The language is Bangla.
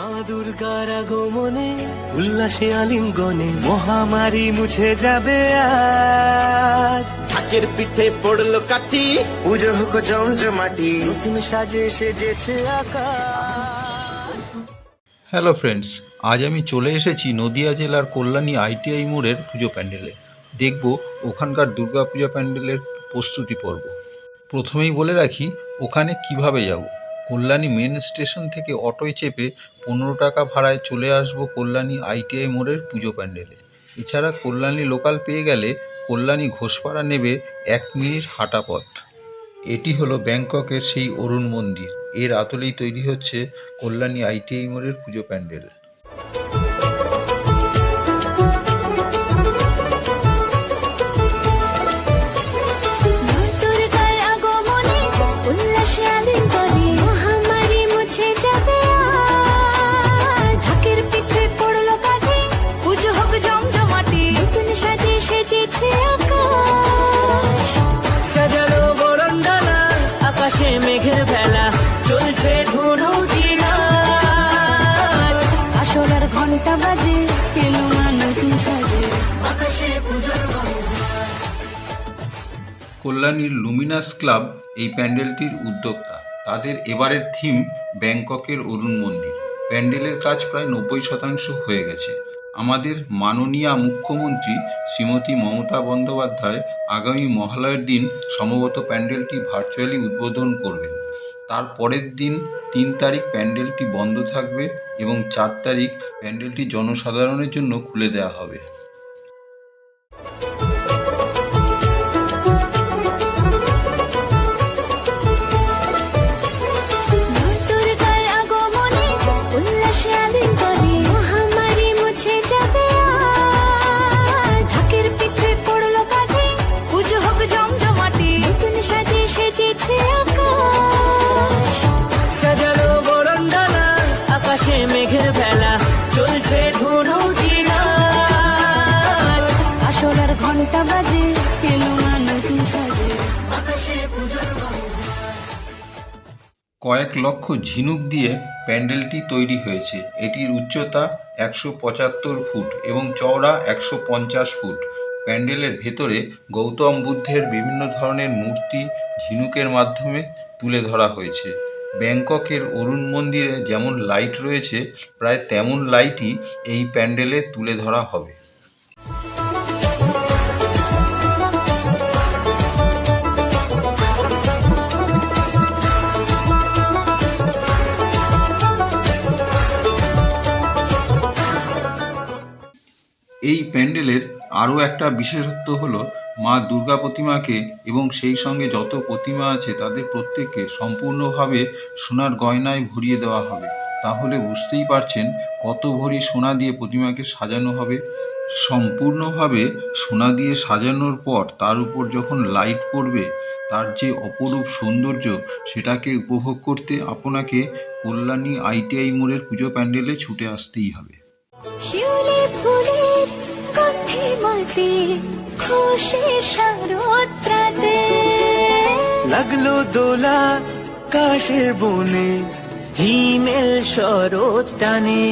মা দুর্গার আগমনে উল্লাসে আলিঙ্গনে মহামারী মুছে যাবে আজ। ঢাকের পিঠে পড়ল কাঠি। পুজো হোক জমজমাটি নতুন সাজে সেজেছে আকাশ। হ্যালো ফ্রেন্ডস আজ আমি চলে এসেছি নদিয়া জেলার কল্যাণী আইটিআই মোড়ের পুজো প্যান্ডেলে। দেখব ওখানকার দুর্গা পূজা প্যান্ডেলের প্রস্তুতি পর্ব। প্রথমেই বলে রাখি ওখানে কীভাবে যাব? কল্যাণী মেন স্টেশন থেকে অটোয় চেপে পনেরো টাকা ভাড়ায় চলে আসব কল্যাণী আইটিআই মোড়ের পুজো প্যান্ডেলে। এছাড়া কল্যাণী লোকাল পেয়ে গেলে কল্যাণী ঘোষপাড়া নেবে এক মিনিট হাঁটা পথ। এটি হলো ব্যাংককের সেই অরুণ মন্দির। এর আতলেই তৈরি হচ্ছে কল্যাণী আইটিআই মোড়ের পুজো প্যান্ডেল। ঘণ্টা বাজে, এলো সাজে। আকাশে কল্যাণীর লুমিনাস ক্লাব এই প্যান্ডেলটির উদ্যোক্তা। তাদের এবারের থিম ব্যাংককের অরুণ মন্দির। প্যান্ডেলের কাজ প্রায় নব্বই শতাংশ হয়ে গেছে। আমাদের মাননীয়া মুখ্যমন্ত্রী শ্রীমতী মমতা বন্দ্যোপাধ্যায় আগামী মহালয়ের দিন সম্ভবত প্যান্ডেলটি ভার্চুয়ালি উদ্বোধন করবেন। তার পরের দিন তিন তারিখ প্যান্ডেলটি বন্ধ থাকবে এবং চার তারিখ প্যান্ডেলটি জনসাধারণের জন্য খুলে দেওয়া হবে। আসলার ঘণ্টা বাজে এলো নতুন সাজে? আকাশে কয়েক লক্ষ ঝিনুক দিয়ে প্যান্ডেলটি তৈরি হয়েছে। এটির উচ্চতা একশো পঁচাত্তর ফুট এবং চওড়া একশো পঞ্চাশ ফুট। প্যান্ডেলের ভেতরে গৌতম বুদ্ধের বিভিন্ন ধরনের মূর্তি ঝিনুকের মাধ্যমে তুলে ধরা হয়েছে। ব্যাংককের অরুণ মন্দিরে যেমন লাইট রয়েছে, প্রায় তেমন লাইটই এই প্যান্ডেলে তুলে ধরা হবে। এই প্যান্ডেলের আরও একটা বিশেষত্ব হলো মা দুর্গা প্রতিমাকে এবং সেই সঙ্গে যত প্রতিমা আছে তাদের প্রত্যেককে সম্পূর্ণভাবে সোনার গয়নায় ভরিয়ে দেওয়া হবে। তাহলে বুঝতেই পারছেন কত ভরি সোনা দিয়ে প্রতিমাকে সাজানো হবে। সম্পূর্ণভাবে সোনা দিয়ে সাজানোর পর তার উপর যখন লাইট পড়বে, তার যে অপরূপ সৌন্দর্য সেটাকে উপভোগ করতে আপনাকে কল্যাণী আইটিআই মোড়ের পুজো প্যান্ডেলে ছুটে আসতেই হবে। গন্ধে খুশি লাগল দোলা কাশের বনে হিমেল শরৎ টানে।